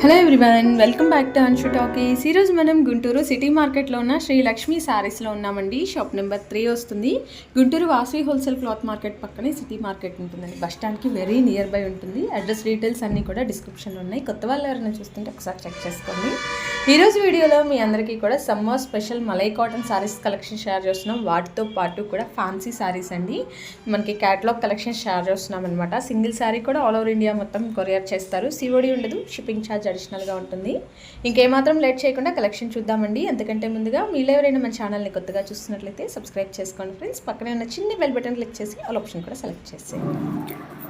Hello everyone welcome back to Anshu talkies ఈరోజు మనం Guntur city మార్కెట్లో ఉన్న శ్రీ లక్ష్మీ శారీస్లో ఉన్నామండి. షాప్ నెంబర్ త్రీ వస్తుంది. Guntur Vasavi wholesale cloth market పక్కనే సిటీ మార్కెట్ ఉంటుందండి. బస్ స్టాండ్కి వెరీ నియర్ బై ఉంటుంది. అడ్రస్ డీటెయిల్స్ అన్నీ కూడా డిస్క్రిప్షన్లో ఉన్నాయి. కొత్త వాళ్ళు ఎవరైనా చూస్తుంటే ఒకసారి చెక్ చేసుకోండి. ఈరోజు వీడియోలో మీ అందరికీ కూడా summer special malai cotton saris collection share చేస్తున్నాం. వాటితో పాటు కూడా ఫ్యాన్సీ శారీస్ అండి. మనకి క్యాటలాగ్ కలెక్షన్ షేర్ చేస్తున్నాం అనమాట సింగిల్ శారీ కూడా ఆల్ ఓవర్ ఇండియా మొత్తం కొరియర్ చేస్తారు. సిఓడి ఉండదు షిప్పింగ్ ఛార్జ్ అడిషనల్గా ఉంటుంది. ఇంకేమాత్రం లేట్ చేయకుండా కలెక్షన్ చూద్దామండి. ఎందుకంటే ముందుగా మీరు ఎవరైనా మన ఛానల్ని కొత్తగా చూస్తున్నట్లయితే సబ్స్క్రైబ్ చేసుకోండి ఫ్రెండ్స్. పక్కనే ఉన్న చిన్న బెల్ బటన్ క్లిక్ చేసి ఆల్ ఆప్షన్ కూడా సెలెక్ట్ చేసేయండి.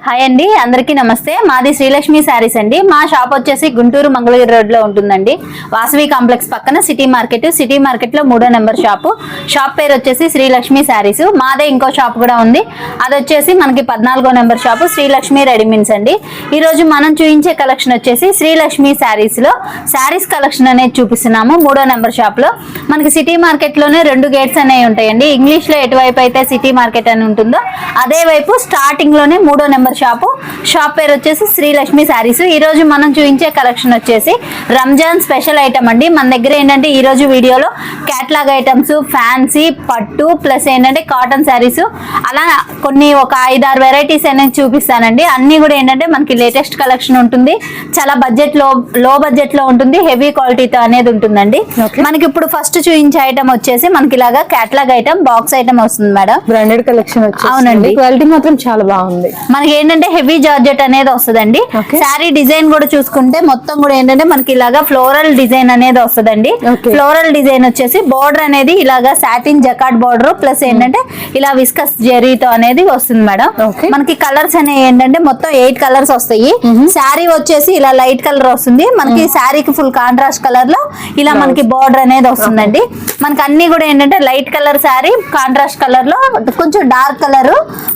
హాయ్ అండి అందరికీ నమస్తే. మాది శ్రీలక్ష్మి శారీస్ అండి. మా షాప్ వచ్చేసి గుంటూరు మంగళగిరి రోడ్లో ఉంటుందండి. వాసవి కాంప్లెక్స్ పక్కన సిటీ మార్కెట్. సిటీ మార్కెట్లో మూడో నెంబర్ షాపు. షాప్ పేరు వచ్చేసి శ్రీలక్ష్మి శారీస్. మాదే ఇంకో షాప్ కూడా ఉంది. అది వచ్చేసి మనకి పద్నాలుగో నెంబర్ షాపు శ్రీలక్ష్మి రెడీమీన్స్ అండి. ఈ రోజు మనం చూపించే కలెక్షన్ వచ్చేసి శ్రీలక్ష్మి శారీస్లో శారీస్ కలెక్షన్ అనేది చూపిస్తున్నాము మూడో నెంబర్ షాప్లో. మనకి సిటీ మార్కెట్లోనే రెండు గేట్స్ అనేవి ఉంటాయండి. ఇంగ్లీష్లో ఎటువైపు అయితే సిటీ మార్కెట్ అని ఉంటుందో అదే వైపు స్టార్టింగ్లోనే మూడో నెంబర్ షాపు. షాప్ పేరు వచ్చేసి శ్రీలక్ష్మి శారీస్. ఈ రోజు మనం చూపించే కలెక్షన్ వచ్చేసి రంజాన్ స్పెషల్ ఐటమ్ అండి. మన దగ్గర ఏంటంటే ఈ రోజు వీడియోలో క్యాట్లాగ్ ఐటమ్స్ ఫ్యాన్సీ పట్టు ప్లస్ ఏంటంటే కాటన్ శారీస్. అలా కొన్ని ఒక ఐదారు వెరైటీస్ అనేది చూపిస్తానండి. అన్ని కూడా ఏంటంటే మనకి లేటెస్ట్ కలెక్షన్ ఉంటుంది. చాలా బడ్జెట్లో లో బడ్జెట్లో ఉంటుంది. హెవీ క్వాలిటీతో అనేది ఉంటుందండి. మనకి ఇప్పుడు ఫస్ట్ చూపించే ఐటమ్ వచ్చేసి మనకి ఇలాగా క్యాట్లాగ్ ఐటమ్ బాక్స్ ఐటమ్ వస్తుంది మేడం. బ్రాండెడ్ కలెక్షన్ అవునండి. క్వాలిటీ మాత్రం చాలా బాగుంది. మనకి ఏంటంటే హెవీ జార్జెట్ అనేది వస్తుందండి. శారీ డిజైన్ కూడా చూసుకుంటే మొత్తం కూడా ఏంటంటే మనకి ఇలాగా ఫ్లోరల్ డిజైన్ అనేది వస్తుందండి. ఫ్లోరల్ డిజైన్ వచ్చేసి బోర్డర్ అనేది ఇలాగా సాటిన్ జకాట్ బోర్డర్ ప్లస్ ఏంటంటే ఇలా విస్కస్ జెరీతో అనేది వస్తుంది మేడం. మనకి కలర్స్ అనేవి ఏంటంటే మొత్తం ఎయిట్ కలర్స్ వస్తాయి. శారీ వచ్చేసి ఇలా లైట్ కలర్ వస్తుంది. మనకి శారీకి ఫుల్ కాంట్రాస్ట్ కలర్లో ఇలా మనకి బోర్డర్ అనేది వస్తుందండి. మనకి అన్ని కూడా ఏంటంటే లైట్ కలర్ శారీ కాంట్రాస్ట్ కలర్లో కొంచెం డార్క్ కలర్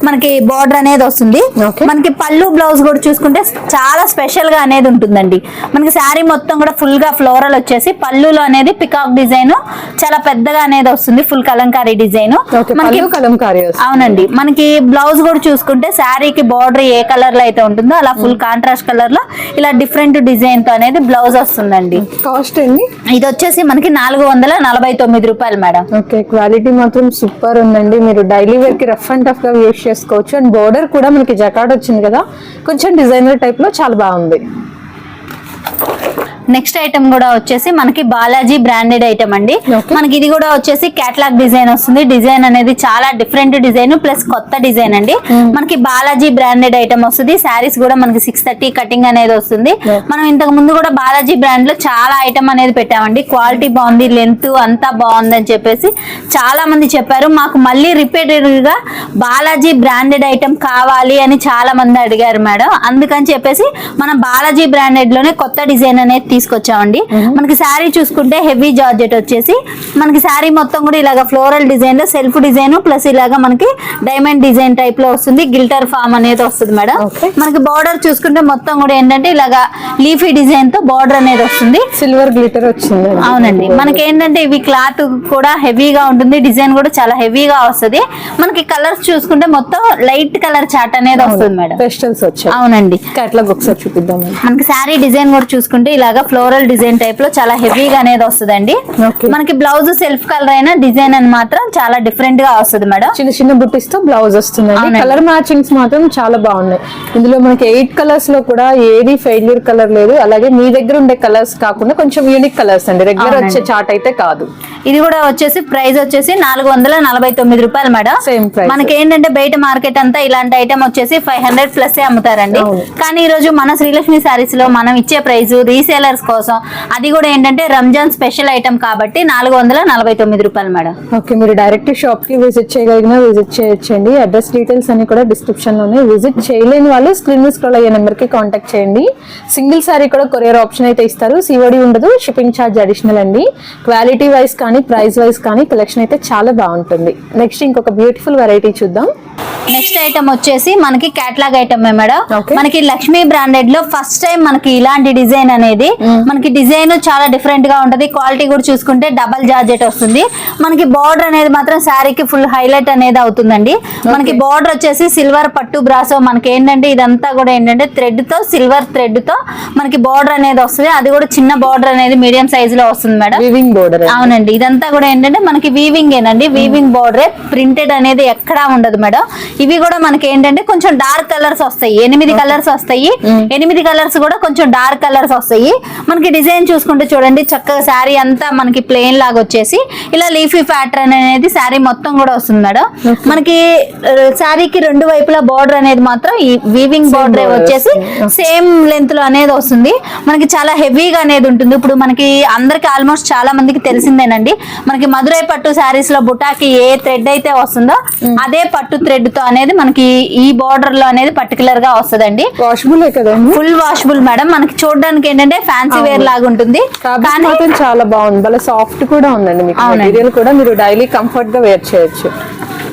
మనకి బోర్డర్ అనేది వస్తుంది. మనకి పళ్ళు బ్లౌజ్ కూడా చూసుకుంటే చాలా స్పెషల్గా అనేది ఉంటుందండి. మనకి శారీ మొత్తం కూడా ఫుల్గా ఫ్లోరల్ వచ్చేసి పళ్ళులో అనేది పికాక్ డిజైన్ చాలా పెద్దగా అనేది వస్తుంది ఫుల్ కలంకారీ డిజైన్ మనకి కలంకారీ అవునండి. మనకి బ్లౌజ్ కూడా చూసుకుంటే శారీకి బార్డర్ ఏ కలర్లో అయితే ఉంటుందో అలా ఫుల్ కాంట్రాస్ట్ కలర్లో ఇలా డిఫరెంట్ డిజైన్తో అనేది బ్లౌజ్ వస్తుందండి. కాస్ట్ అండి ఇది వచ్చేసి మనకి నాలుగు వందల నలభై తొమ్మిది రూపాయలు మేడం. ఓకే క్వాలిటీ మాత్రం సూపర్ ఉందండి. మీరు డైలీ వేర్కి రఫ్ అండ్ టఫ్గా యూస్ చేసుకోవచ్చు. అండ్ బోర్డర్ కూడా మనకి జకాడ్ వచ్చింది కదా కొంచెం డిజైనర్ టైప్లో చాలా బాగుంది. నెక్స్ట్ ఐటమ్ కూడా వచ్చేసి మనకి బాలాజీ బ్రాండెడ్ ఐటమ్ అండి. మనకి ఇది కూడా వచ్చేసి కేటలాగ్ డిజైన్ వస్తుంది. డిజైన్ అనేది చాలా డిఫరెంట్ డిజైన్ ప్లస్ కొత్త డిజైన్ అండి. మనకి బాలాజీ బ్రాండెడ్ ఐటమ్ వస్తుంది. శారీస్ కూడా మనకి సిక్స్ థర్టీ కటింగ్ అనేది వస్తుంది. మనం ఇంతకు ముందు కూడా బాలాజీ బ్రాండ్లో చాలా ఐటమ్ అనేది పెట్టామండి. క్వాలిటీ బాగుంది లెంత్ అంతా బాగుంది అని చెప్పేసి చాలా మంది చెప్పారు. మాకు మళ్ళీ రిపీటెడ్గా బాలాజీ బ్రాండెడ్ ఐటమ్ కావాలి అని చాలా మంది అడిగారు మేడం. అందుకని చెప్పేసి మనం బాలాజీ బ్రాండెడ్లోనే కొత్త డిజైన్ అనేది తీసుకొచ్చామండి. మనకి శారీ చూసుకుంటే హెవీ జార్జెట్ వచ్చేసి మనకి శారీ మొత్తం కూడా ఇలాగ ఫ్లోరల్ డిజైన్లో సెల్ఫ్ డిజైన్ ప్లస్ ఇలాగా మనకి డైమండ్ డిజైన్ టైప్లో వస్తుంది. గిల్టర్ ఫామ్ అనేది వస్తుంది మేడం. మనకి బార్డర్ చూసుకుంటే మొత్తం కూడా ఏంటంటే ఇలాగా లీఫీ డిజైన్తో బార్డర్ అనేది వస్తుంది. సిల్వర్ గ్లిటర్ వచ్చింది అవునండి. మనకి ఏంటంటే ఇవి క్లాత్ కూడా హెవీగా ఉంటుంది. డిజైన్ కూడా చాలా హెవీగా వస్తుంది. మనకి కలర్స్ చూసుకుంటే మొత్తం లైట్ కలర్ చాట్ అనేది వస్తుంది మేడం. పెస్టల్స్ వచ్చాయి. అవునండి. ఒకసారి చూపిద్దామండి మనకి శారీ డిజైన్ కూడా చూసుకుంటే ఇలాగా ఫ్లోరల్ డిజైన్ టైప్లో చాలా హెవీగా అనేది వస్తుందండి. మనకి బ్లౌజ్ సెల్ఫ్ కలర్ అయినా డిజైన్ అని మాత్రం చాలా డిఫరెంట్గా వస్తుంది మేడం చిన్న చిన్న బుట్టిస్తో బ్లౌజ్ అవునండి. కలర్ మ్యాచింగ్స్ మాత్రం చాలా బాగున్నాయి ఇందులో మనకి ఎయిట్ కలర్స్లో కూడా ఏది ఫెయిల్యూర్ కలర్ లేదు అలాగే మీ దగ్గర ఉండే కలర్స్ కాకుండా కొంచెం యూనిక్ కలర్స్ అండి రెగ్యులర్. వచ్చే చాట్ అయితే కాదు ఇది కూడా వచ్చేసి ప్రైస్ వచ్చేసి నాలుగు వందల నలభై తొమ్మిది రూపాయలు మేడం Same price. మనకి ఏంటంటే బయట మార్కెట్ అంతా ఇలాంటి ఐటమ్ వచ్చేసి ఫైవ్ హండ్రెడ్ ప్లస్ అమ్ముతారండి. కానీ ఈ రోజు మన శ్రీలక్ష్మి సారీస్లో మనం ఇచ్చే ప్రైస్ రీసేలర్స్ కోసం. అది కూడా ఏంటంటే రంజాన్ స్పెషల్ ఐటమ్ కాబట్టి నాలుగు వందల నలభై తొమ్మిది రూపాయలు మేడం. ఓకే మీరు డైరెక్ట్ షాప్కి విజిట్ చేయగలిగినా విజిట్ చేయొచ్చండి. అడ్రస్ డీటెయిల్స్ అన్ని కూడా డిస్క్రిప్షన్లోనే విజిట్ చేయలేని వాళ్ళు స్క్రీన్ స్క్రోల్ అయ్యే నెంబర్కి కాంటాక్ట్ చేయండి. సింగిల్ సారీ కూడా కొరియర్ ఆప్షన్ అయితే ఇస్తారు. సిఓడి ఉండదు షిప్పింగ్ ఛార్జ్ అడిషనల్ అండి. క్వాలిటీ వైస్ కానీ ప్రైస్ వైస్ కానీ కలెక్షన్ అయితే చాలా బాగుంటుంది. నెక్స్ట్ ఇంకొక బ్యూటిఫుల్ వెరైటీ చూద్దాం. నెక్స్ట్ ఐటమ్ వచ్చేసి మనకి కేటలాగ్ ఐటమ్ మేడం. మనకి లక్ష్మీ బ్రాండెడ్లో ఫస్ట్ టైం మనకి ఇలాంటి డిజైన్ అనేది మనకి డిజైన్ చాలా డిఫరెంట్గా ఉంటది. క్వాలిటీ కూడా చూసుకుంటే డబల్ జార్జెట్ వస్తుంది. మనకి బార్డర్ అనేది మాత్రం శారీకి ఫుల్ హైలైట్ అనేది అవుతుందండి. మనకి బార్డర్ వచ్చేసి సిల్వర్ పట్టు బ్రాసో మనకి ఏంటంటే ఇదంతా కూడా ఏంటంటే థ్రెడ్తో సిల్వర్ థ్రెడ్తో మనకి బార్డర్ అనేది వస్తుంది. అది కూడా చిన్న బార్డర్ అనేది మీడియం సైజ్లో వస్తుంది మేడం. వివింగ్ బోర్డర్ అవునండి. ఇదంతా కూడా ఏంటంటే మనకి వీవింగ్ ఏనండి. వీవింగ్ బోర్డరే ప్రింటెడ్ అనేది ఎక్కడా ఉండదు మేడం. ఇవి కూడా మనకి ఏంటంటే కొంచెం డార్క్ కలర్స్ వస్తాయి. ఎనిమిది కలర్స్ వస్తాయి. ఎనిమిది కలర్స్ కూడా కొంచెం డార్క్ కలర్స్ వస్తాయి. మనకి డిజైన్ చూసుకుంటే చూడండి చక్కగా శారీ అంతా మనకి ప్లెయిన్ లాగా వచ్చేసి ఇలా లీఫీ ప్యాటర్న్ అనేది శారీ మొత్తం కూడా వస్తుంది మేడం. మనకి శారీకి రెండు వైపులా బార్డర్ అనేది మాత్రం ఈ వీవింగ్ బార్డర్ వచ్చేసి సేమ్ లెంత్లో అనేది వస్తుంది. మనకి చాలా హెవీగా అనేది ఉంటుంది. ఇప్పుడు మనకి అందరికి ఆల్మోస్ట్ చాలా మందికి తెలిసిందేనండి. మనకి మధురై పట్టు శారీస్లో బుటాకి ఏ థ్రెడ్ అయితే వస్తుందో అదే పట్టు థ్రెడ్తో అనేది మనకి ఈ బార్డర్లో అనేది పర్టికులర్గా వస్తుందండి. వాషబుల్ కదండి? ఫుల్ వాషబుల్ మేడం మనకి చూడడానికి ఏంటంటే ఫ్యాన్సీ వేర్ లాగా ఉంటుంది. చాలా బాగుంది. సాఫ్ట్ కూడా ఉందండి మీకు. మెటీరియల్ కూడా మీరు డైలీ కంఫర్ట్గా వేర్ చేయొచ్చు.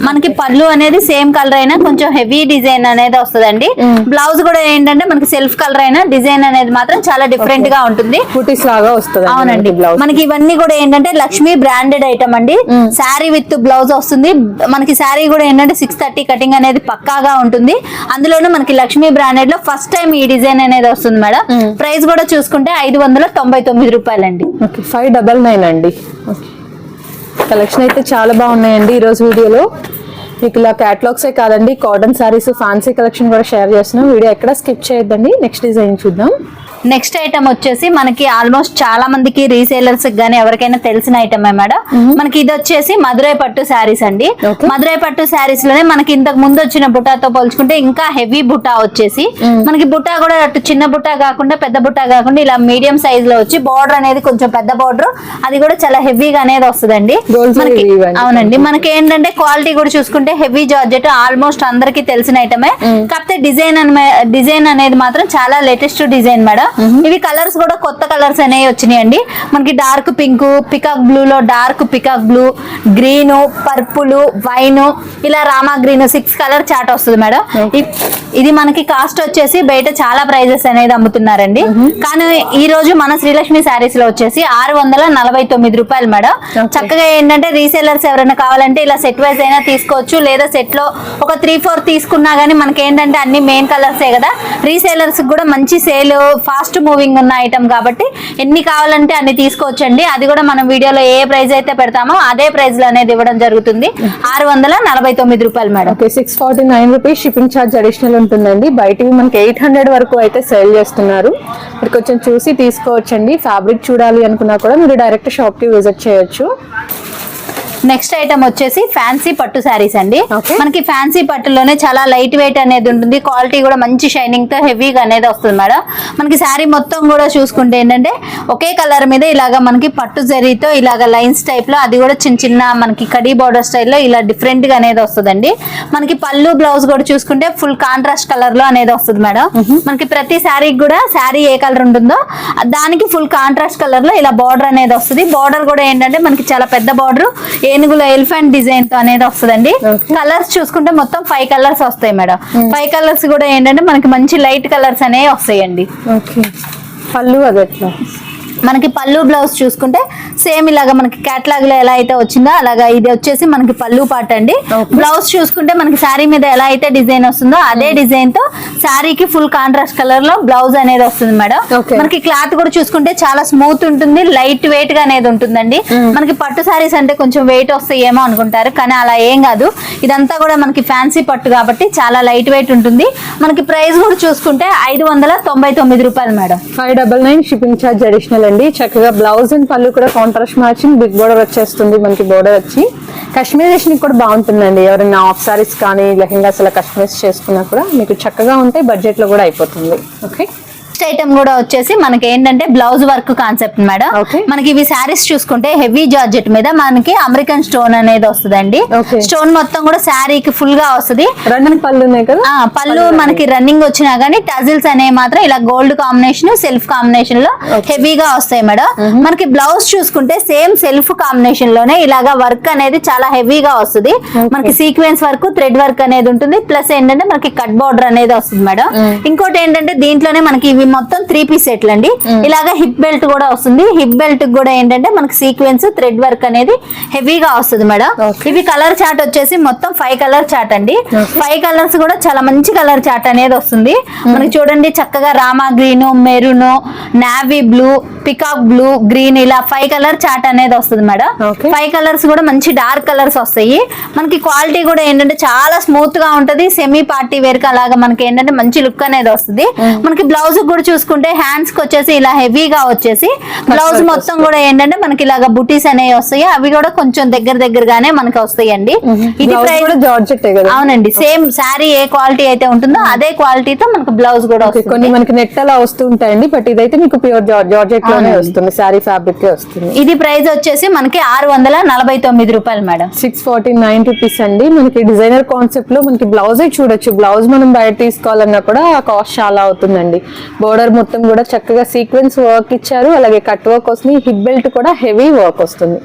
మనకి పళ్ళు అనేది సేమ్ కలర్ అయినా కొంచెం హెవీ డిజైన్ అనేది వస్తుందండి. బ్లౌజ్ కూడా ఏంటంటే మనకి సెల్ఫ్ కలర్ అయినా డిజైన్ అనేది మాత్రం చాలా డిఫరెంట్గా ఉంటుంది. బుటీస్ లాగా వస్తుంది అవునండి. బ్లౌజ్. మనకి ఇవన్నీ కూడా ఏంటంటే లక్ష్మీ బ్రాండెడ్ ఐటమ్ అండి. శారీ విత్ బ్లౌజ్ వస్తుంది. మనకి శారీ కూడా ఏంటంటే సిక్స్ థర్టీ కటింగ్ అనేది పక్కాగా ఉంటుంది. అందులోనూ మనకి లక్ష్మీ బ్రాండెడ్లో ఫస్ట్ టైం ఈ డిజైన్ అనేది వస్తుంది మేడం. ప్రైస్ కూడా చూసుకుంటే ఐదు వందల తొంభై తొమ్మిది రూపాయలండి. ఓకే ఫైవ్ డబల్ నైన్ అండి. కలెక్షన్ అయితే చాలా బాగున్నాయండి ఈరోజు వీడియోలో. మీకు ఇలా క్యాటలాగ్సే కాదండి కాటన్ శారీస్ ఫ్యాన్సీ కలెక్షన్ కూడా షేర్ చేస్తున్నాం. వీడియో ఎక్కడ స్కిప్ చేయొద్దండి. నెక్స్ట్ డిజైన్ చూద్దాం. నెక్స్ట్ ఐటమ్ వచ్చేసి మనకి ఆల్మోస్ట్ చాలా మందికి రీసేలర్స్ గానీ ఎవరికైనా తెలిసిన ఐటమే మేడం? మనకి ఇది వచ్చేసి మధురై పట్టు శారీస్ అండి. మధురై పట్టు శారీస్లోనే మనకి ఇంతకు ముందు వచ్చిన బుటాతో పోల్చుకుంటే ఇంకా హెవీ బుటా వచ్చేసి మనకి బుటా కూడా అటు చిన్న బుటా కాకుండా పెద్ద బుటా కాకుండా ఇలా మీడియం సైజ్లో వచ్చి బార్డర్ అనేది కొంచెం పెద్ద బార్డర్ అది కూడా చాలా హెవీగా అనేది వస్తుందండి. మనకి. అవునండి. మనకి ఏంటంటే క్వాలిటీ కూడా చూసుకుంటే హెవీ జార్జెట్ ఆల్మోస్ట్ అందరికి తెలిసిన ఐటమే కాకపోతే డిజైన్ డిజైన్ అనేది మాత్రం చాలా లేటెస్ట్ డిజైన్ మేడం. ఇవి కలర్స్ కూడా కొత్త కలర్స్ అనేవి వచ్చినాయండి. మనకి డార్క్ పింక్ పికాక్ బ్లూ లో dark peacock blue green purple wine ఇలా Rama green six colour chart వస్తుంది మేడం. ఇది మనకి కాస్ట్ వచ్చేసి బయట చాలా ప్రైజెస్ అనేది అమ్ముతున్నారండి. కానీ ఈ రోజు మన శ్రీలక్ష్మి శారీస్లో వచ్చేసి ఆరు వందల నలభై తొమ్మిది రూపాయలు మేడం. చక్కగా ఏంటంటే రీసేలర్స్ ఎవరైనా కావాలంటే ఇలా సెట్ వైజ్ అయినా తీసుకోవచ్చు. లేదా సెట్లో ఒక త్రీ ఫోర్ తీసుకున్నా గానీ మనకి ఏంటంటే అన్ని మెయిన్ కలర్సే కదా. రీసేలర్స్ కూడా మంచి సేల్ ఫాస్ట్ మూవింగ్ ఉన్న ఐటమ్ కాబట్టి ఎన్ని కావాలంటే అన్ని తీసుకోవచ్చండి. అది కూడా మనం వీడియోలో ఏ ప్రైస్ అయితే పెడతామో అదే ప్రైస్లో అనేది ఇవ్వడం జరుగుతుంది. ఆరు వందల నలభై తొమ్మిది రూపాయలు madam. Okay six forty nine rupees shipping charge additional ఉంటుందండి. బయటివి మనకి ఎయిట్ హండ్రెడ్ వరకు అయితే సేల్ చేస్తున్నారు. మీరు కొంచెం చూసి తీసుకోవచ్చండి. ఫ్యాబ్రిక్ చూడాలి అనుకున్నా కూడా మీరు డైరెక్ట్ షాప్కి విజిట్ చేయొచ్చు. నెక్స్ట్ ఐటమ్ వచ్చేసి ఫ్యాన్సీ పట్టు శారీస్ అండి. మనకి ఫ్యాన్సీ పట్టులోనే చాలా లైట్ వెయిట్ అనేది ఉంటుంది. క్వాలిటీ కూడా మంచి షైనింగ్తో హెవీగా అనేది వస్తుంది మేడం. మనకి శారీ మొత్తం కూడా చూసుకుంటే ఏంటంటే ఒకే కలర్ మీద ఇలాగ మనకి పట్టు జరీతో ఇలాగ లైన్స్ టైప్లో అది కూడా చిన్న చిన్న మనకి కడీ బార్డర్ స్టైల్లో ఇలా డిఫరెంట్గా అనేది వస్తుందండి. మనకి పళ్ళు బ్లౌజ్ కూడా చూసుకుంటే ఫుల్ కాంట్రాస్ట్ కలర్లో అనేది వస్తుంది మేడం. మనకి ప్రతి శారీకి కూడా శారీ ఏ కలర్ ఉంటుందో దానికి ఫుల్ కాంట్రాస్ట్ కలర్లో ఇలా బార్డర్ అనేది వస్తుంది. బార్డర్ కూడా ఏంటంటే మనకి చాలా పెద్ద బార్డర్ ఏనుగుల ఎలిఫెంట్ డిజైన్తో అనేది వస్తుందండి. కలర్స్ చూసుకుంటే మొత్తం ఫైవ్ కలర్స్ వస్తాయి మేడం. ఫైవ్ కలర్స్ కూడా ఏంటంటే మనకి మంచి లైట్ కలర్స్ అనేవి వస్తాయండి. పళ్ళు అది ఎట్లా మనకి పళ్ళు బ్లౌజ్ చూసుకుంటే సేమ్ ఇలాగా మనకి కేటలాగ్లో ఎలా అయితే వచ్చిందో అలాగా ఇది వచ్చేసి మనకి పళ్ళు పాట అండి. బ్లౌజ్ చూసుకుంటే మనకి శారీ మీద ఎలా అయితే డిజైన్ వస్తుందో అదే డిజైన్తో శారీకి ఫుల్ కాంట్రాస్ట్ కలర్లో బ్లౌజ్ అనేది వస్తుంది మేడం. మనకి క్లాత్ కూడా చూసుకుంటే చాలా స్మూత్ ఉంటుంది లైట్ వెయిట్గా అనేది ఉంటుందండి. మనకి పట్టు శారీస్ అంటే కొంచెం వెయిట్ వస్తాయేమో అనుకుంటారు కానీ అలా ఏం కాదు. ఇదంతా కూడా మనకి ఫ్యాన్సీ పట్టు కాబట్టి చాలా లైట్ వెయిట్ ఉంటుంది. మనకి ప్రైస్ కూడా చూసుకుంటే ఐదు వందల తొంభై తొమ్మిది రూపాయలు madam. Five double nine shipping charge additional అండి చక్కగా బ్లౌజ్ అండ్ పళ్ళు కూడా కాంట్రాస్ట్ మ్యాచింగ్ బిగ్ బోర్డర్ వచ్చేస్తుంది మనకి బోర్డర్ వచ్చి. కస్టమైజేషన్ కూడా బాగుంటుందండి. ఎవరైనా ఆఫ్ సారీస్ కానీ లెహంగాస్ అలా కస్టమైజ్ చేసుకున్నా కూడా మీకు చక్కగా ఉంటే బడ్జెట్లో కూడా అయిపోతుంది. ఓకే నెక్స్ట్ ఐటమ్ కూడా వచ్చేసి మనకి ఏంటంటే బ్లౌజ్ వర్క్ కాన్సెప్ట్ మేడం. మనకి ఇవి శారీస్ చూసుకుంటే హెవీ జార్జెట్ మీద మనకి అమెరికన్ స్టోన్ అనేది వస్తుందండి. Okay. స్టోన్ మొత్తం కూడా శారీకి ఫుల్గా వస్తుంది పళ్ళు మనకి రన్నింగ్ వచ్చినా గానీ టజిల్స్ అనేవి మాత్రం ఇలా గోల్డ్ కాంబినేషన్ సెల్ఫ్ కాంబినేషన్లో హెవీగా వస్తాయి మేడం. మనకి బ్లౌజ్ చూసుకుంటే సేమ్ సెల్ఫ్ కాంబినేషన్లోనే ఇలాగా వర్క్ అనేది చాలా హెవీగా వస్తుంది. మనకి సీక్వెన్స్ వర్క్ థ్రెడ్ వర్క్ అనేది ఉంటుంది. ప్లస్ ఏంటంటే మనకి కట్ బార్డర్ అనేది వస్తుంది మేడం. ఇంకోటి ఏంటంటే దీంట్లోనే మనకి ఇవి మొత్తం త్రీ పీస్ సెట్లు అండి. ఇలాగా హిప్ బెల్ట్ కూడా వస్తుంది. హిప్ బెల్ట్ కూడా ఏంటంటే మనకి సీక్వెన్స్ థ్రెడ్ వర్క్ అనేది హెవీగా వస్తుంది మేడం. ఇవి కలర్ చార్ట్ వచ్చేసి మొత్తం ఫైవ్ కలర్ చార్ట్ అండి. ఫైవ్ కలర్స్ కూడా చాలా మంచి కలర్ చార్ట్ అనేది వస్తుంది. మనకి చూడండి చక్కగా Rama green maroon navy blue peacock blue green ఇలా ఫైవ్ కలర్ చార్ట్ అనేది వస్తుంది మేడం. ఫైవ్ కలర్స్ కూడా మంచి డార్క్ కలర్స్ వస్తాయి. మనకి క్వాలిటీ కూడా ఏంటంటే చాలా స్మూత్గా ఉంటది. సెమీ పార్టీ వేర్ అలాగా మనకి ఏంటంటే మంచి లుక్ అనేది వస్తుంది. మనకి బ్లౌజ్ కూడా చూసుకుంటే హ్యాండ్స్కి వచ్చేసి ఇలా హెవీగా వచ్చేసి బ్లౌజ్ మొత్తం కూడా ఏంటంటే మనకి ఇలాగా బుటీస్ అనేవి వస్తాయి. అవి కూడా కొంచెం దగ్గర దగ్గరగానే మనకి వస్తాయండి. ఇది జార్జెట్ కదా. అవునండి. సేమ్ శారీ ఏ క్వాలిటీ అయితే ఉంటుందో అదే క్వాలిటీతో మనకు బ్లౌజ్ కూడా కొన్ని మనకి నెట్ అలా వస్తూ ఉంటాయండి బట్ ఇదైతే మీకు ప్యూర్ జార్జెట్ వస్తుంది. శారీ ఫ్యాబ్రిక్ వస్తుంది. ఇది ప్రైస్ వచ్చేసి మనకి ఆరు వందల నలభై తొమ్మిది రూపాయలు madam. Six forty nine rupees అండి. మనకి డిజైనర్ కాన్సెప్ట్లో మనకి బ్లౌజ్ చూడొచ్చు. బ్లౌజ్ మనం బయట తీసుకోవాలన్నా కూడా ఆ కాస్ట్ చాలా అవుతుందండి. బోర్డర్ మొత్తం కూడా చక్కగా సీక్వెన్స్ వర్క్ ఇచ్చారు. అలాగే కట్ వర్క్ వస్తుంది. హిప్ బెల్ట్ కూడా హెవీ వర్క్ వస్తుంది.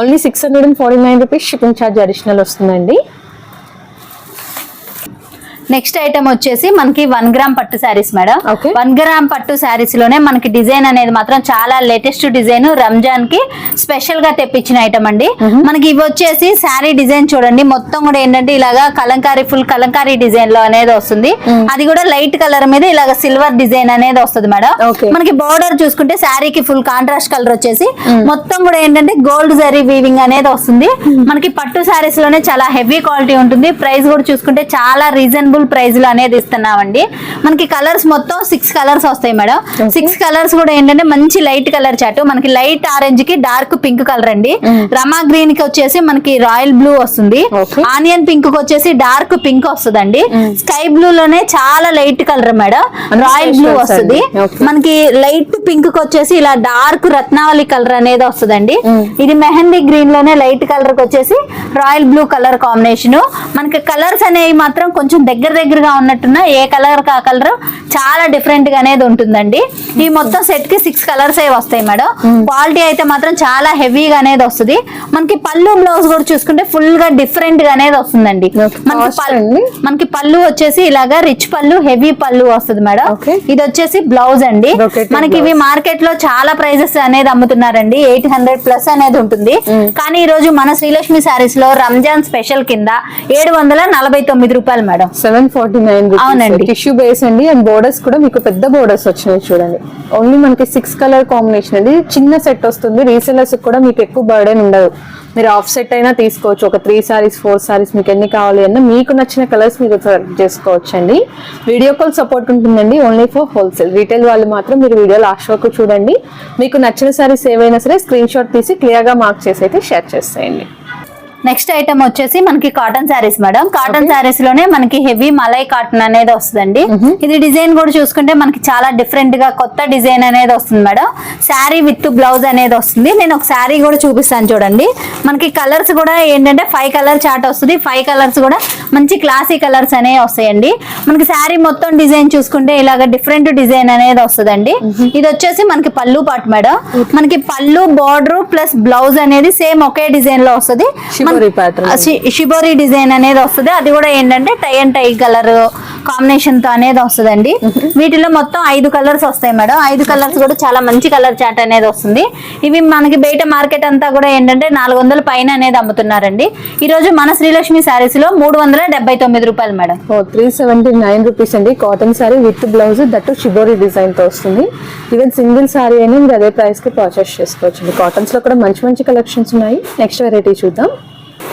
Only six hundred and forty nine rupees shipping charge additional వస్తుందండి. నెక్స్ట్ ఐటమ్ వచ్చేసి మనకి వన్ గ్రామ్ పట్టు శారీస్ మేడం. వన్ గ్రామ్ పట్టు శారీస్లోనే మనకి డిజైన్ అనేది మాత్రం చాలా లేటెస్ట్ డిజైన్ రంజాన్కి స్పెషల్గా తెప్పించిన ఐటమ్ అండి. మనకి ఇవి వచ్చేసి శారీ డిజైన్ చూడండి. మొత్తం కూడా ఏంటంటే ఇలాగా కలంకారీ ఫుల్ కలంకారీ డిజైన్లో అనేది వస్తుంది. అది కూడా లైట్ కలర్ మీద ఇలాగ సిల్వర్ డిజైన్ అనేది వస్తుంది మేడం. మనకి బార్డర్ చూసుకుంటే శారీకి ఫుల్ కాంట్రాస్ట్ కలర్ వచ్చేసి మొత్తం కూడా ఏంటంటే గోల్డ్ జరీ వీవింగ్ అనేది వస్తుంది. మనకి పట్టు శారీస్లోనే చాలా హెవీ క్వాలిటీ ఉంటుంది. ప్రైస్ కూడా చూసుకుంటే చాలా రీజనబుల్ ప్రైస్లో అనేది ఇస్తున్నామండి. మనకి కలర్స్ మొత్తం సిక్స్ కలర్స్ వస్తాయి మేడం. సిక్స్ కలర్స్ కూడా ఏంటంటే మంచి లైట్ కలర్ చాటు మనకి లైట్ ఆరెంజ్కి డార్క్ పింక్ కలర్ అండి. రమా గ్రీన్కి వచ్చేసి మనకి రాయల్ బ్లూ వస్తుంది. ఆనియన్ పింక్కి వచ్చేసి డార్క్ పింక్ వస్తుందండి. స్కై బ్లూ లోనే చాలా light colour madam. Royal blue వస్తుంది. మనకి లైట్ పింక్కి వచ్చేసి ఇలా డార్క్ రత్నావళి కలర్ అనేది వస్తుందండి. ఇది మెహందీ గ్రీన్లోనే లైట్ కలర్కి వచ్చేసి రాయల్ బ్లూ కలర్ కాంబినేషన్ మనకి కలర్స్ అనేవి మాత్రం కొంచెం దగ్గర దగ్గరగా ఉన్నట్టున్న ఏ కలర్ కా కలర్ చాలా డిఫరెంట్గా అనేది ఉంటుందండి. ఈ మొత్తం సెట్కి సిక్స్ కలర్స్ ఏ వస్తాయి మేడం. క్వాలిటీ అయితే మాత్రం చాలా హెవీగా అనేది వస్తుంది. మనకి పళ్ళు బ్లౌజ్ కూడా చూసుకుంటే ఫుల్గా డిఫరెంట్గా అనేది వస్తుందండి. మనకి పళ్ళు వచ్చేసి ఇలాగా రిచ్ పళ్ళు హెవీ పళ్ళు వస్తుంది మేడం. ఇది వచ్చేసి బ్లౌజ్ అండి. మనకి ఇవి మార్కెట్లో చాలా ప్రైజెస్ అనేది అమ్ముతున్నారండి. ఎయిట్ హండ్రెడ్ ప్లస్ అనేది ఉంటుంది. కానీ ఈ రోజు మన శ్రీలక్ష్మి సారీస్లో రంజాన్ స్పెషల్ కింద ఏడు వందల నలభై తొమ్మిది రూపాయలు మేడం. సెవెన్ ఫార్టీ నైన్ అవునండి. టిష్యూ బేస్ అండి అండ్ బోర్డర్స్ కూడా మీకు పెద్ద బోర్డర్స్ వచ్చినాయి చూడండి. ఓన్లీ మనకి సిక్స్ కలర్ కాంబినేషన్ అండి. చిన్న సెట్ వస్తుంది. రీసెలర్స్ కూడా మీకు ఎక్కువ బర్డెన్ ఉండదు. మీరు ఆఫ్ సెట్ అయినా తీసుకోవచ్చు. ఒక త్రీ సారీస్ ఫోర్ సారీస్ మీకు ఎన్ని కావాలి అన్న మీకు నచ్చిన కలర్స్ మీరు సెలెక్ట్ చేసుకోవచ్చు అండి వీడియో కాల్ సపోర్ట్ ఉంటుందండి. ఓన్లీ ఫర్ హోల్సేల్ రీటైల్ వాళ్ళు మాత్రం మీరు వీడియో లాస్ట్ వరకు చూడండి. మీకు నచ్చిన సారీస్ ఏవైనా సరే స్క్రీన్ షాట్ తీసి క్లియర్గా మార్క్ చేసి అయితే షేర్ చేసేయండి. నెక్స్ట్ ఐటమ్ వచ్చేసి మనకి కాటన్ శారీస్ మేడం కాటన్ శారీస్లోనే మనకి హెవీ మలై కాటన్ అనేది వస్తుందండి. ఇది డిజైన్ కూడా చూసుకుంటే మనకి చాలా డిఫరెంట్గా కొత్త డిజైన్ అనేది వస్తుంది మేడం శారీ విత్ బ్లౌజ్ అనేది వస్తుంది. నేను ఒక శారీ కూడా చూపిస్తాను చూడండి. మనకి కలర్స్ కూడా ఏంటంటే ఫైవ్ కలర్ చార్ట్ వస్తుంది. ఫైవ్ కలర్స్ కూడా మంచి క్లాసీ కలర్స్ అనేవి వస్తాయండి. మనకి శారీ మొత్తం డిజైన్ చూసుకుంటే ఇలాగ డిఫరెంట్ డిజైన్ అనేది వస్తుందండి. ఇది వచ్చేసి మనకి పళ్ళు పాటు మేడం మనకి పళ్ళు బార్డర్ ప్లస్ బ్లౌజ్ అనేది సేమ్ ఒకే డిజైన్లో వస్తుంది. షిబోరి డిజైన్ అనేది వస్తుంది. అది కూడా ఏంటంటే టై అండ్ టై కలర్ కాంబినేషన్తో అనేది వస్తుందండి. వీటిలో మొత్తం ఐదు కలర్స్ వస్తాయి మేడం. ఐదు కలర్స్ కూడా చాలా మంచి కలర్ చాట్ అనేది వస్తుంది. ఇవి మనకి బయట మార్కెట్ అంతా కూడా ఏంటంటే నాలుగు వందల పైన అనేది అమ్ముతున్నారండి. ఈ రోజు మన శ్రీలక్ష్మి శారీస్లో మూడు వందల డెబ్బై తొమ్మిది రూపాయలు madam. Oh three seventy nine rupees అండి cotton sari with blouse that shibori డిజైన్తో వస్తుంది. ఈవెన్ సింగిల్ శారీ అయినా మీరు అదే ప్రైస్కి పర్చేస్ చేసుకోవచ్చు అండి కాటన్స్లో కూడా మంచి మంచి కలెక్షన్స్ ఉన్నాయి. నెక్స్ట్ వెరైటీ చూద్దాం.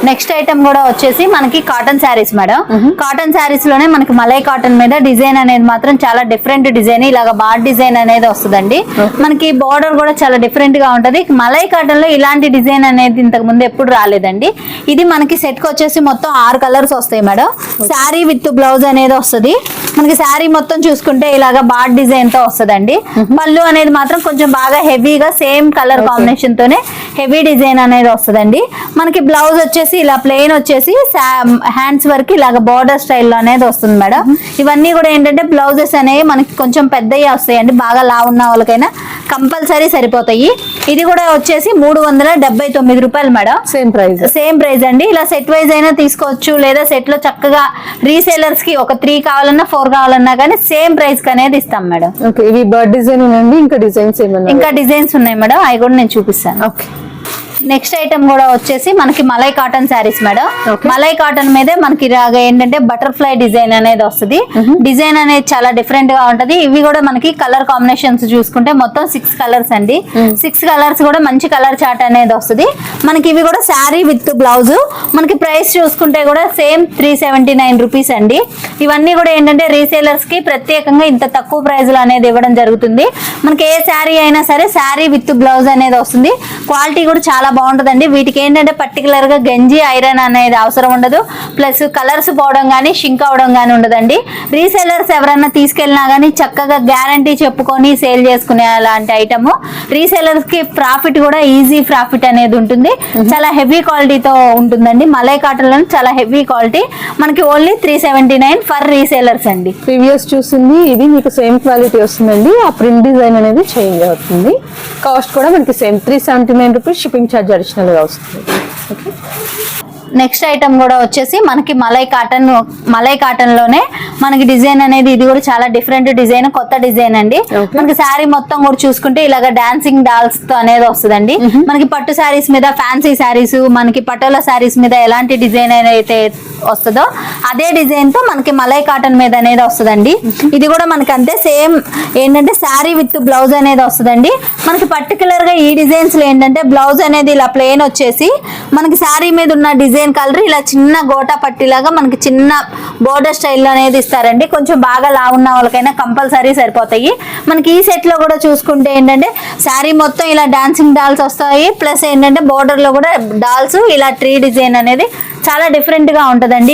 నెక్స్ట్ ఐటమ్ కూడా వచ్చేసి మనకి కాటన్ శారీస్ మేడం. కాటన్ శారీస్లోనే మనకి మలై కాటన్ మీద డిజైన్ అనేది మాత్రం చాలా డిఫరెంట్ డిజైన్ ఇలాగ బార్ డిజైన్ అనేది వస్తుందండి. మనకి బార్డర్ కూడా చాలా డిఫరెంట్గా ఉంటది. మలై కాటన్లో ఇలాంటి డిజైన్ అనేది ఇంతకు ముందు ఎప్పుడు రాలేదండి. ఇది మనకి సెట్కి వచ్చేసి మొత్తం ఆరు కలర్స్ వస్తాయి మేడం. శారీ విత్ బ్లౌజ్ అనేది వస్తుంది. మనకి శారీ మొత్తం చూసుకుంటే ఇలాగ బార్ డిజైన్తో వస్తుందండి. పళ్ళు అనేది మాత్రం కొంచెం బాగా హెవీగా సేమ్ కలర్ కాంబినేషన్ తోనే హెవీ డిజైన్ అనేది వస్తుందండి. మనకి బ్లౌజ్ వచ్చేసి ఇలా ప్లెయిన్ వచ్చేసి హ్యాండ్స్ వరకు ఇలాగ బార్డర్ స్టైల్లో అనేది వస్తుంది మేడం. ఇవన్నీ కూడా ఏంటంటే బ్లౌజెస్ అనేవి మనకి కొంచెం పెద్దవి వస్తాయండి. బాగా లా ఉన్న వాళ్ళకైనా కంపల్సరీ సరిపోతాయి. ఇది కూడా వచ్చేసి మూడు వందల డెబ్బై తొమ్మిది రూపాయలు madam. Same price same price అండి. ఇలా సెట్ వైజ్ అయినా తీసుకోవచ్చు. లేదా సెట్లో చక్కగా రీసేలర్స్కి ఒక త్రీ కావాలన్నా ఫోర్ కావాలన్నా కానీ సేమ్ ప్రైస్కి అనేది ఇస్తాం మేడం. ఓకే ఇవి బర్డ్ డిజైన్ ఇంకా డిజైన్స్ ఇంకా డిజైన్స్ ఉన్నాయి మేడం. అవి కూడా నేను చూపిస్తాను. ఓకే నెక్స్ట్ ఐటమ్ కూడా వచ్చేసి మనకి malai cotton saris madam. Malai cotton మీదే మనకి ఇలాగ ఏంటంటే బటర్ఫ్లై డిజైన్ అనేది వస్తుంది. డిజైన్ అనేది చాలా డిఫరెంట్గా ఉంటది. ఇవి కూడా మనకి కలర్ కాంబినేషన్స్ చూసుకుంటే మొత్తం సిక్స్ కలర్స్ అండి. సిక్స్ కలర్స్ కూడా మంచి కలర్ చార్ట్ అనేది వస్తుంది. మనకి ఇవి కూడా శారీ విత్ బ్లౌజ్ మనకి ప్రైస్ చూసుకుంటే కూడా same three seventy nine rupees అండి. ఇవన్నీ కూడా ఏంటంటే రీసేలర్స్కి ప్రత్యేకంగా ఇంత తక్కువ ప్రైస్లో అనేది ఇవ్వడం జరుగుతుంది. మనకి ఏ శారీ అయినా సరే శారీ విత్ బ్లౌజ్ అనేది వస్తుంది. క్వాలిటీ కూడా చాలా బాగుంటుందండి. వీటికి ఏంటంటే పర్టికులర్గా గంజి ఐరన్ అనేది అవసరం ఉండదు. ప్లస్ కలర్స్ పోవడం కానీ షింక్ అవడం కానీ ఉండదండి. రీసేలర్స్ ఎవరైనా తీసుకెళ్ళినా కానీ చక్కగా గ్యారంటీ చెప్పుకొని సేల్ చేసుకునే అలాంటి ఐటమ్ రీసేలర్స్కి ప్రాఫిట్ కూడా ఈజీ ప్రాఫిట్ అనేది ఉంటుంది. చాలా హెవీ క్వాలిటీతో ఉంటుందండి. మలై కాటన్లో చాలా హెవీ క్వాలిటీ మనకి only three seventy nine for resellers అండి. ప్రీవియస్ చూసింది ఇది మీకు సేమ్ క్వాలిటీ వస్తుందండి. ఆ ప్రింట్ డిజైన్ అనేది చేంజ్ అవుతుంది. కాస్ట్ కూడా మనకి same three seventy nine rupees shipping charge అడిషనల్గా వస్తుంది ఓకే నెక్స్ట్ ఐటమ్ కూడా వచ్చేసి మనకి మలై కాటన్ మలై కాటన్లోనే మనకి డిజైన్ అనేది ఇది కూడా చాలా డిఫరెంట్ డిజైన్ కొత్త డిజైన్ అండి. మనకి శారీ మొత్తం కూడా చూసుకుంటే ఇలాగ డాన్సింగ్ డాల్స్తో అనేది వస్తుందండి. మనకి పట్టు శారీస్ మీద ఫ్యాన్సీ శారీస్ మనకి పటోలా శారీస్ మీద ఎలాంటి డిజైన్ అయితే వస్తుందో అదే డిజైన్తో మనకి మలై కాటన్ మీద అనేది వస్తుందండి. ఇది కూడా మనకి అంతే సేమ్ ఏంటంటే శారీ విత్ బ్లౌజ్ అనేది వస్తుందండి. మనకి పర్టికులర్గా ఈ డిజైన్స్లో ఏంటంటే బ్లౌజ్ అనేది ఇలా ప్లెయిన్ వచ్చేసి మనకి శారీ మీద ఉన్న డిజైన్ కలర్ ఇలా చిన్న గోటా పట్టిలాగా మనకి చిన్న బోర్డర్ స్టైల్లో అనేది ఇస్తారండి. కొంచెం బాగా లా ఉన్న వాళ్ళకైనా కంపల్సరీ సరిపోతాయి. మనకి ఈ సెట్లో కూడా చూసుకుంటే ఏంటంటే శారీ మొత్తం ఇలా డాన్సింగ్ డాల్స్ వస్తాయి. ప్లస్ ఏంటంటే బోర్డర్లో కూడా డాల్స్ ఇలా ట్రీ డిజైన్ అనేది చాలా డిఫరెంట్గా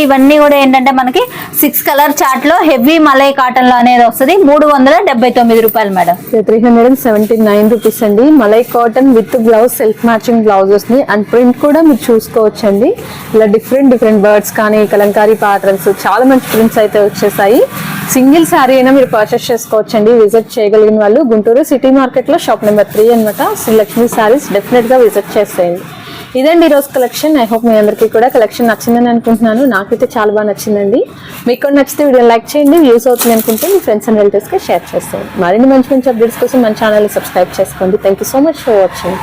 ఇవన్నీ కూడా ఏంటంటే మనకి సిక్స్ కలర్ చార్ట్లో హెవీ మలై కాటన్లో అనేది వస్తుంది. మూడు వందల డెబ్బై తొమ్మిది రూపాయలు madam. Three hundred and seventy nine rupees అండి. Malai cotton with blouse self matching blouse వస్తుంది అండ్ ప్రింట్ కూడా మీరు చూసుకోవచ్చు అండి ఇలా డిఫరెంట్ డిఫరెంట్ బర్డ్స్ కానీ కలంకారీ ప్యాటర్న్స్ చాలా మంచి ప్రింట్స్ అయితే వచ్చేసాయి. సింగిల్ శారీ అయినా మీరు పర్చేస్ చేసుకోవచ్చండి. విజిట్ చేయగలిగిన వాళ్ళు గుంటూరు సిటీ మార్కెట్లో షాప్ నెంబర్ త్రీ అనమాట శ్రీలక్ష్మి శారీస్ డెఫినెట్గా విజిట్ చేసేయండి. ఇదండి ఈ రోజు కలెక్షన్. ఐ హోప్ మీ అందరికీ కూడా కలెక్షన్ నచ్చిందని అనుకుంటున్నాను. నాకైతే చాలా బాగా నచ్చిందండి. మీకు కూడా నచ్చితే వీడియో లైక్ చేయండి. వ్యూస్ అవుతుంది అనుకుంటే మీ ఫ్రెండ్స్ అండ్ రిలేటివ్స్కి షేర్ చేస్తాను మరిన్ని మంచి మంచి అప్డేట్స్ కోసం మన ఛానల్ సబ్స్క్రైబ్ చేసుకోండి. Thank you so much for watching